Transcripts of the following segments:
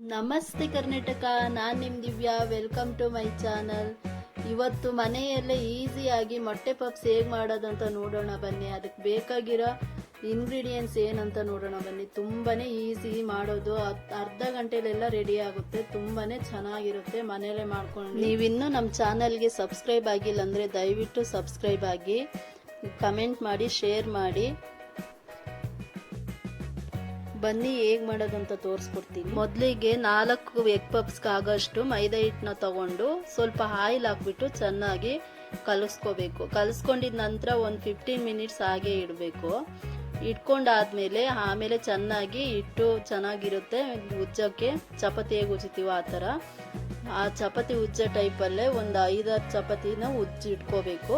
ನಮಸ್ತೆ ಕರ್ನಾಟಕ, ನಾನು ನಿಮ್ಮ Divya welcome to my channel ಇವತ್ತು ಮನೆಯಲ್ಲೇ ಈಸಿಯಾಗಿ ಮೊಟ್ಟೆ ಪಪ್ಸ್ ಹೇಗೆ ಮಾಡೋದಂತ ನೋಡೋಣ ಬನ್ನಿ. ಅದಕ್ಕೆ ಬೇಕಾಗಿರೋ ಇಂಗ್ರೀಡಿಯೆಂಟ್ಸ್ ಏನಂತ ನೋಡೋಣ ಬನ್ನಿ. ತುಂಬಾನೇ ಈಸಿ ಮಾಡೋದು. ಅರ್ಧ ಗಂಟೆಲೆಲ್ಲ ರೆಡಿ ಆಗುತ್ತೆ. ತುಂಬಾನೇ ಚೆನ್ನಾಗಿರುತ್ತೆ. ಮನೆಯಲ್ಲೇ ಮಾಡ್ಕೊಂಡು ನೀವಿನ್ನೂ ನಮ್ಮ ಚಾನಲ್ಗೆ ಸಬ್ಸ್ಕ್ರೈಬ್ ಆಗಿಲ್ಲ ಅಂದರೆ ದಯವಿಟ್ಟು ಸಬ್ಸ್ಕ್ರೈಬ್ ಆಗಿ ಕಮೆಂಟ್ ಮಾಡಿ ಶೇರ್ ಮಾಡಿ. ಬನ್ನಿ, ಹೇಗ್ ಮಾಡೋದಂತ ತೋರಿಸ್ಕೊಡ್ತೀನಿ. ಮೊದಲಿಗೆ ನಾಲ್ಕು ಎಗ್ ಪಪ್ಸ್ಗೆ ಆಗೋಷ್ಟು ಮೈದಾ ಹಿಟ್ಟನ್ನ ತಗೊಂಡು ಸ್ವಲ್ಪ ಆಯಿಲ್ ಹಾಕ್ಬಿಟ್ಟು ಚೆನ್ನಾಗಿ ಕಲಿಸ್ಕೋಬೇಕು. ಕಲಿಸ್ಕೊಂಡಿದ ನಂತರ ಒಂದು ಫಿಫ್ಟೀನ್ ಮಿನಿಟ್ಸ್ ಹಾಗೆ ಇಡಬೇಕು. ಇಟ್ಕೊಂಡಾದ್ಮೇಲೆ ಆಮೇಲೆ ಚೆನ್ನಾಗಿ ಇಟ್ಟು ಚೆನ್ನಾಗಿರುತ್ತೆ. ಉಜ್ಜಕ್ಕೆ ಚಪಾತಿ ಹೇಗೆ ಉಜ್ಜಿತೀವೋ ಆ ಥರ. ಆ ಚಪಾತಿ ಉಜ್ಜೋ ಟೈಪಲ್ಲೇ ಒಂದು ಐದಾರು ಚಪಾತಿನ ಉಜ್ಜಿ ಇಟ್ಕೋಬೇಕು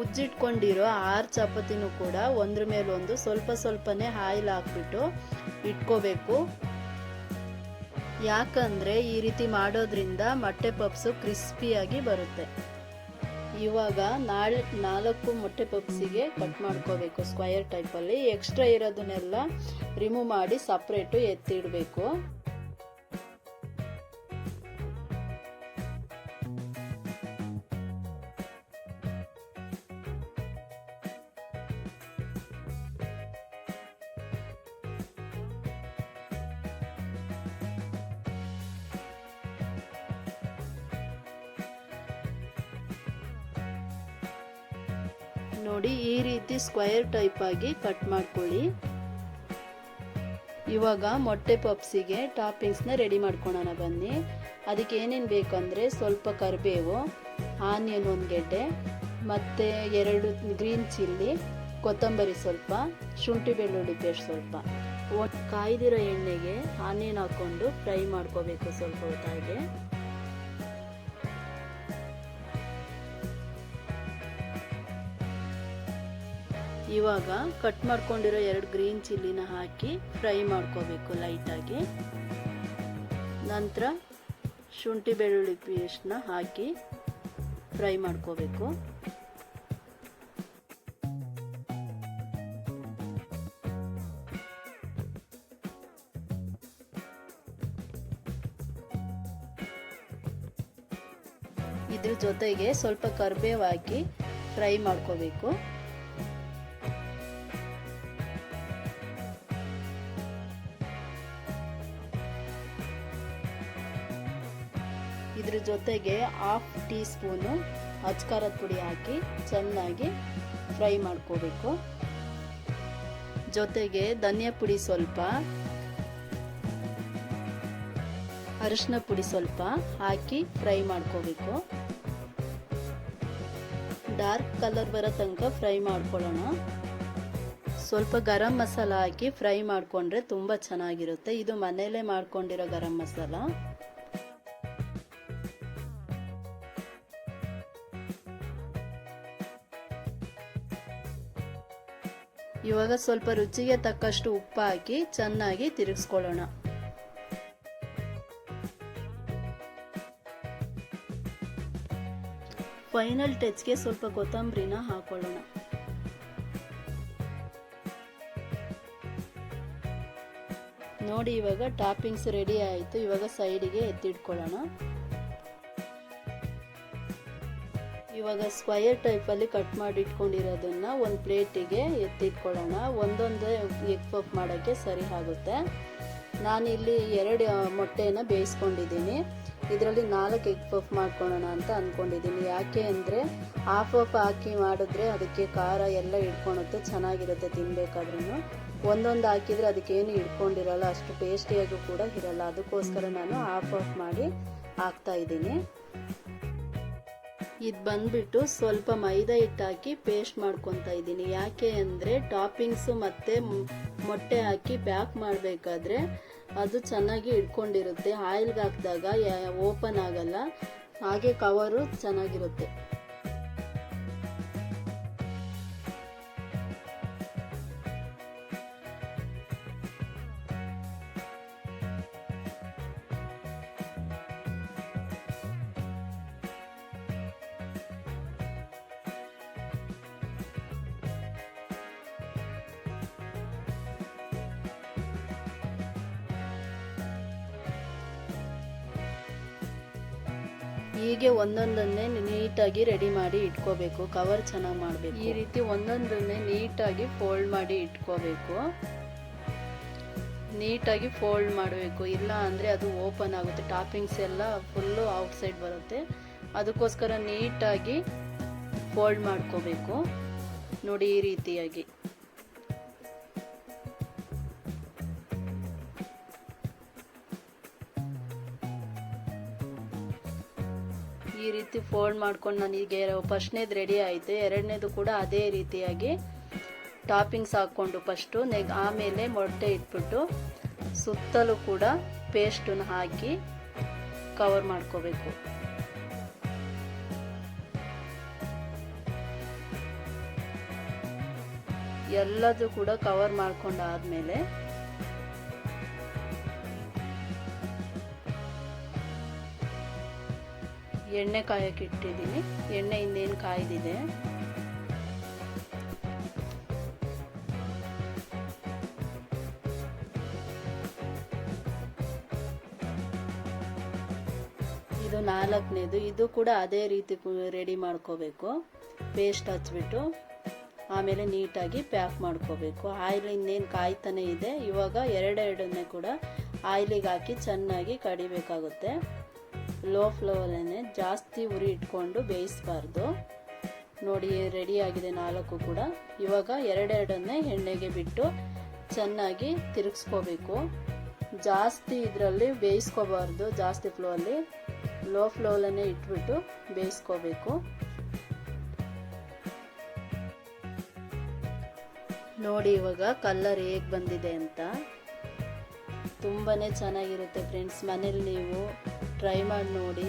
ಉಜ್ಜಿಟ್ಕೊಂಡಿರೋ ಆರು ಚಪಾತಿನೂ ಕೂಡ ಒಂದ್ರ ಮೇಲೊಂದು ಸ್ವಲ್ಪ ಸ್ವಲ್ಪನೇ ಆಯಿಲ್ ಹಾಕ್ಬಿಟ್ಟು ಇಟ್ಕೋಬೇಕು. ಯಾಕಂದ್ರೆ ಈ ರೀತಿ ಮಾಡೋದ್ರಿಂದ ಮೊಟ್ಟೆ ಪಪ್ಸು ಕ್ರಿಸ್ಪಿಯಾಗಿ ಬರುತ್ತೆ. ಇವಾಗ ನಾಳೆ ನಾಲ್ಕು ಮೊಟ್ಟೆ ಪಪ್ಸಿಗೆ ಕಟ್ ಮಾಡ್ಕೋಬೇಕು ಸ್ಕ್ವಯರ್ ಟೈಪಲ್ಲಿ. ಎಕ್ಸ್ಟ್ರಾ ಇರೋದನ್ನೆಲ್ಲ ರಿಮೂವ್ ಮಾಡಿ ಸಪ್ರೇಟು ಎತ್ತಿಡಬೇಕು. ನೋಡಿ ಈ ರೀತಿ ಸ್ಕ್ವೇರ್ ಟೈಪ್ ಆಗಿ ಕಟ್ ಮಾಡ್ಕೊಳ್ಳಿ. ಇವಾಗ ಮೊಟ್ಟೆ ಪಪ್ಸಿಗೆ ಟಾಪಿಂಗ್ಸ್ನ ರೆಡಿ ಮಾಡ್ಕೊಳೋಣ ಬನ್ನಿ. ಅದಕ್ಕೆ ಏನೇನು ಬೇಕಂದರೆ ಸ್ವಲ್ಪ ಕರಿಬೇವು, ಆನಿಯನ್ ಒಂದು ಗೆಡ್ಡೆ, ಮತ್ತು ಎರಡು ಗ್ರೀನ್ ಚಿಲ್ಲಿ, ಕೊತ್ತಂಬರಿ ಸ್ವಲ್ಪ, ಶುಂಠಿ ಬೆಳ್ಳುಳ್ಳಿ ಪೇಸ್ಟ್ ಸ್ವಲ್ಪ. ಕಾಯ್ದಿರೋ ಎಣ್ಣೆಗೆ ಆನಿಯನ್ ಹಾಕ್ಕೊಂಡು ಫ್ರೈ ಮಾಡ್ಕೋಬೇಕು ಸ್ವಲ್ಪ ಹೊತ್ತಾಗೆ. ಇವಾಗ ಕಟ್ ಮಾಡ್ಕೊಂಡಿರೋ ಎರಡು ಗ್ರೀನ್ ಚಿಲ್ಲಿನ ಹಾಕಿ ಫ್ರೈ ಮಾಡ್ಕೋಬೇಕು ಲೈಟಾಗಿ ನಂತರ ಶುಂಠಿ ಬೆಳ್ಳುಳ್ಳಿ ಪೇಸ್ಟ್ನ ಹಾಕಿ ಫ್ರೈ ಮಾಡ್ಕೋಬೇಕು. ಇದ್ರ ಜೊತೆಗೆ ಸ್ವಲ್ಪ ಕರ್ಬೇವು ಹಾಕಿ ಫ್ರೈ ಮಾಡ್ಕೋಬೇಕು. ಜೊತೆಗೆ ಹಾಫ್ ಟೀ ಸ್ಪೂನು ಅಚ್ಕಾರದ ಪುಡಿ ಹಾಕಿ ಚೆನ್ನಾಗಿ ಫ್ರೈ ಮಾಡ್ಕೋಬೇಕು. ಜೊತೆಗೆ ಧನಿಯಾ ಪುಡಿ ಸ್ವಲ್ಪ, ಅರಿಶಿನ ಪುಡಿ ಸ್ವಲ್ಪ ಹಾಕಿ ಫ್ರೈ ಮಾಡ್ಕೋಬೇಕು. ಡಾರ್ಕ್ ಕಲರ್ ಬರೋ ತನಕ ಫ್ರೈ ಮಾಡ್ಕೊಳ್ಳೋಣ. ಸ್ವಲ್ಪ ಗರಂ ಮಸಾಲ ಹಾಕಿ ಫ್ರೈ ಮಾಡಿಕೊಂಡ್ರೆ ತುಂಬ ಚೆನ್ನಾಗಿರುತ್ತೆ. ಇದು ಮನೆಯಲ್ಲೇ ಮಾಡ್ಕೊಂಡಿರೋ ಗರಂ ಮಸಾಲ. ಇವಾಗ ಸ್ವಲ್ಪ ರುಚಿಗೆ ತಕ್ಕಷ್ಟು ಉಪ್ಪು ಹಾಕಿ ಚೆನ್ನಾಗಿ ತಿರುಗಿಸ್ಕೊಳ್ಳೋಣ. ಫೈನಲ್ ಟಚ್ಗೆ ಸ್ವಲ್ಪ ಕೊತ್ತಂಬರಿನ ಹಾಕೊಳ್ಳೋಣ. ನೋಡಿ ಇವಾಗ ಟಾಪಿಂಗ್ಸ್ ರೆಡಿ ಆಯಿತು. ಇವಾಗ ಸೈಡಿಗೆ ಎತ್ತಿಟ್ಕೊಳ್ಳೋಣ. ಇವಾಗ ಸ್ಕ್ವಯರ್ ಟೈಪಲ್ಲಿ ಕಟ್ ಮಾಡಿ ಇಟ್ಕೊಂಡಿರೋದನ್ನ ಒಂದು ಪ್ಲೇಟಿಗೆ ಎತ್ತಿಟ್ಕೊಳ್ಳೋಣ. ಒಂದೊಂದೇ ಎಗ್ ಪಫ್ ಮಾಡೋಕ್ಕೆ ಸರಿ ಆಗುತ್ತೆ. ನಾನಿಲ್ಲಿ ಎರಡು ಮೊಟ್ಟೆಯನ್ನು ಬೇಯಿಸ್ಕೊಂಡಿದ್ದೀನಿ. ಇದರಲ್ಲಿ ನಾಲ್ಕು ಎಗ್ ಪಫ್ ಮಾಡ್ಕೊಳ್ಳೋಣ ಅಂತ ಅಂದ್ಕೊಂಡಿದ್ದೀನಿ ಯಾಕೆ ಅಂದರೆ ಹಾಫ್ ಆಫ್ ಹಾಕಿ ಮಾಡಿದ್ರೆ ಅದಕ್ಕೆ ಖಾರ ಎಲ್ಲ ಇಟ್ಕೊಳುತ್ತೆ ಚೆನ್ನಾಗಿರುತ್ತೆ ತಿನ್ನಬೇಕಾದ್ರೂ ಒಂದೊಂದು ಹಾಕಿದರೆ ಅದಕ್ಕೇನು ಇಟ್ಕೊಂಡಿರಲ್ಲ ಅಷ್ಟು ಟೇಸ್ಟಿಯಾಗೂ ಕೂಡ ಇರಲ್ಲ. ಅದಕ್ಕೋಸ್ಕರ ನಾನು ಹಾಫ್ ಆಫ್ ಮಾಡಿ ಹಾಕ್ತಾ ಇದ್ದೀನಿ. ಇದು ಬಂದ್ಬಿಟ್ಟು ಸ್ವಲ್ಪ ಮೈದಾ ಹಿಟ್ಟು ಹಾಕಿ ಪೇಸ್ಟ್ ಮಾಡ್ಕೊತಾ ಇದ್ದೀನಿ. ಯಾಕೆ ಅಂದರೆ ಟಾಪಿಂಗ್ಸು ಮತ್ತು ಮೊಟ್ಟೆ ಹಾಕಿ ಬ್ಯಾಕ್ ಮಾಡಬೇಕಾದ್ರೆ ಅದು ಚೆನ್ನಾಗಿ ಇಟ್ಕೊಂಡಿರುತ್ತೆ ಆಯಿಲ್ಗೆ ಹಾಕಿದಾಗ ಓಪನ್ ಆಗಲ್ಲ. ಹಾಗೆ ಕವರು ಚೆನ್ನಾಗಿರುತ್ತೆ. ಹೀಗೆ ಒಂದೊಂದನ್ನೇ ನೀಟಾಗಿ ರೆಡಿ ಮಾಡಿ ಇಟ್ಕೋಬೇಕು. ಕವರ್ ಚೆನ್ನಾಗಿ ಮಾಡಬೇಕು. ಈ ರೀತಿ ಒಂದೊಂದನ್ನೇ ನೀಟಾಗಿ ಫೋಲ್ಡ್ ಮಾಡಿ ಇಟ್ಕೋಬೇಕು. ನೀಟಾಗಿ ಫೋಲ್ಡ್ ಮಾಡಬೇಕು. ಇಲ್ಲ ಅಂದರೆ ಅದು ಓಪನ್ ಆಗುತ್ತೆ. ಟಾಪಿಂಗ್ಸ್ ಎಲ್ಲ ಫುಲ್ಲು ಔಟ್ಸೈಡ್ ಬರುತ್ತೆ. ಅದಕ್ಕೋಸ್ಕರ ನೀಟಾಗಿ ಫೋಲ್ಡ್ ಮಾಡ್ಕೋಬೇಕು. ನೋಡಿ ಈ ರೀತಿಯಾಗಿ. ರೀತಿ ಫೋಲ್ಡ್ ಮಾಡ್ಕೊಂಡು ನನಗೆ ಫಸ್ಟ್ನೇದು ರೆಡಿ ಆಯಿತು. ಎರಡನೇದು ಕೂಡ ಅದೇ ರೀತಿಯಾಗಿ ಟಾಪಿಂಗ್ಸ್ ಹಾಕ್ಕೊಂಡು ಫಸ್ಟು ನೆಗ್ ಆಮೇಲೆ ಮೊಟ್ಟೆ ಇಟ್ಬಿಟ್ಟು ಸುತ್ತಲೂ ಕೂಡ ಪೇಸ್ಟನ್ನು ಹಾಕಿ ಕವರ್ ಮಾಡ್ಕೋಬೇಕು. ಎಲ್ಲದೂ ಕೂಡ ಕವರ್ ಮಾಡ್ಕೊಂಡಾದ್ಮೇಲೆ ಎಣ್ಣೆ ಕಾಯಕ್ಕೆ ಇಟ್ಟಿದ್ದೀನಿ. ಎಣ್ಣೆ ಇನ್ನೇನು ಕಾಯ್ದಿದೆ. ಇದು ನಾಲ್ಕನೇದು. ಇದು ಕೂಡ ಅದೇ ರೀತಿ ರೆಡಿ ಮಾಡ್ಕೋಬೇಕು. ಪೇಸ್ಟ್ ಹಚ್ಬಿಟ್ಟು ಆಮೇಲೆ ನೀಟಾಗಿ ಪ್ಯಾಕ್ ಮಾಡ್ಕೋಬೇಕು. ಆಯಿಲ್ ಇನ್ನೇನು ಕಾಯ್ತಾನೆ ಇದೆ. ಇವಾಗ ಎರಡೆರಡನ್ನೇ ಕೂಡ ಆಯಿಲಿಗೆ ಹಾಕಿ ಚೆನ್ನಾಗಿ ಕಡಿಬೇಕಾಗುತ್ತೆ. ಲೋ ಫ್ಲೇವಲ್ಲೇ ಜಾಸ್ತಿ ಉರಿ ಇಟ್ಕೊಂಡು ಬೇಯಿಸಬಾರ್ದು. ನೋಡಿ ರೆಡಿ ಆಗಿದೆ ನಾಲ್ಕು ಕೂಡ. ಇವಾಗ ಎರಡೆರಡನ್ನೇ ಎಣ್ಣೆಗೆ ಬಿಟ್ಟು ಚೆನ್ನಾಗಿ ತಿರುಗಿಸ್ಕೋಬೇಕು. ಜಾಸ್ತಿ ಇದರಲ್ಲಿ ಬೇಯಿಸ್ಕೋಬಾರ್ದು, ಜಾಸ್ತಿ ಫ್ಲೋಲ್ಲಿ ಲೋ ಫ್ಲೋಲನ್ನೇ ಇಟ್ಬಿಟ್ಟು ಬೇಯಿಸ್ಕೋಬೇಕು. ನೋಡಿ, ಇವಾಗ ಕಲರ್ ಹೇಗೆ ಬಂದಿದೆ ಅಂತ. ತುಂಬಾ ಚೆನ್ನಾಗಿರುತ್ತೆ ಫ್ರೆಂಡ್ಸ್ ಮನೇಲಿ ನೀವು ಟ್ರೈ ಮಾಡಿ ನೋಡಿ.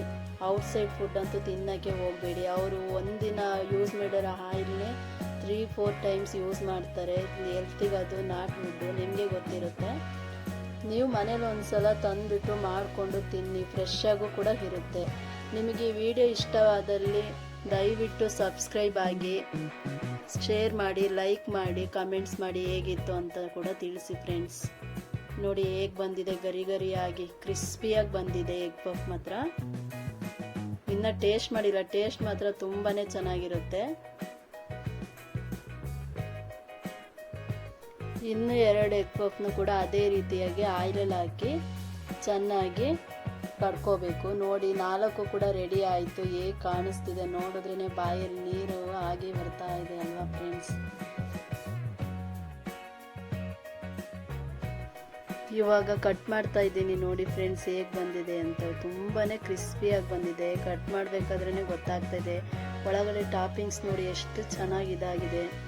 ಔಟ್ಸೈಡ್ ಫುಡ್ ಅಂತೂ ತಿನ್ನೋಕ್ಕೆ ಹೋಗಬೇಡಿ. ಅವರು ಒಂದಿನ ಯೂಸ್ ಮಾಡಿರೋ ಆಯಿಲ್ನೇ ತ್ರೀ ಫೋರ್ ಟೈಮ್ಸ್ ಯೂಸ್ ಮಾಡ್ತಾರೆ. ಹೆಲ್ತಿಗೆ ಅದು ನಾಟ್ ಫುಡ್ಡು ನಿಮಗೆ ಗೊತ್ತಿರುತ್ತೆ. ನೀವು ಮನೇಲಿ ಒಂದ್ಸಲ ತಂದುಬಿಟ್ಟು ಮಾಡಿಕೊಂಡು ತಿನ್ನಿ ಫ್ರೆಶ್ ಆಗು ಕೂಡ ಇರುತ್ತೆ. ನಿಮಗೆ ಈ ವಿಡಿಯೋ ಇಷ್ಟವಾದಲ್ಲಿ ದಯವಿಟ್ಟು ಸಬ್ಸ್ಕ್ರೈಬ್ ಆಗಿ ಶೇರ್ ಮಾಡಿ ಲೈಕ್ ಮಾಡಿ ಕಮೆಂಟ್ಸ್ ಮಾಡಿ ಹೇಗಿತ್ತು ಅಂತ ಕೂಡ ತಿಳಿಸಿ ಫ್ರೆಂಡ್ಸ್ ನೋಡಿ ಹೇಗೆ ಬಂದಿದೆ, ಗರಿ ಗರಿಯಾಗಿ, ಕ್ರಿಸ್ಪಿಯಾಗಿ ಬಂದಿದೆ ಎಗ್ ಪಫ್ ಮಾತ್ರ. ಇನ್ನು ಟೇಸ್ಟ್ ಮಾಡಿಲ್ಲ ಟೇಸ್ಟ್ ಮಾತ್ರ ತುಂಬಾ ಚೆನ್ನಾಗಿರುತ್ತೆ. ಇನ್ನು ಎರಡು ಎಗ್ ಪಫ್ನು ಕೂಡ ಅದೇ ರೀತಿಯಾಗಿ ಆಯಿಲಲ್ಲಿ ಹಾಕಿ ಚೆನ್ನಾಗಿ ಕಡ್ಕೋಬೇಕು. ನೋಡಿ, ನಾಲ್ಕು ಕೂಡ ರೆಡಿ ಆಯಿತು. ಹೇಗೆ ಕಾಣಿಸ್ತಿದೆ ನೋಡಿದ್ರೇ ಬಾಯಲ್ಲಿ ನೀರು ಆಗಿ ಬರ್ತಾ ಇದೆ ಅಲ್ವಾ ಫ್ರೆಂಡ್ಸ್ ಇವಾಗ ಕಟ್ ಮಾಡ್ತಾ ಇದ್ದೀನಿ ನೋಡಿ ಫ್ರೆಂಡ್ಸ್ ಹೇಗೆ ಬಂದಿದೆ ಅಂತ. ತುಂಬಾ ಕ್ರಿಸ್ಪಿಯಾಗಿ ಬಂದಿದೆ. ಕಟ್ ಮಾಡಬೇಕಾದ್ರೇ ಗೊತ್ತಾಗ್ತಾ ಇದೆ. ಒಳಗಡೆ ಟಾಪಿಂಗ್ಸ್ ನೋಡಿ ಎಷ್ಟು ಚೆನ್ನಾಗಿ ಇದಾಗಿದೆ.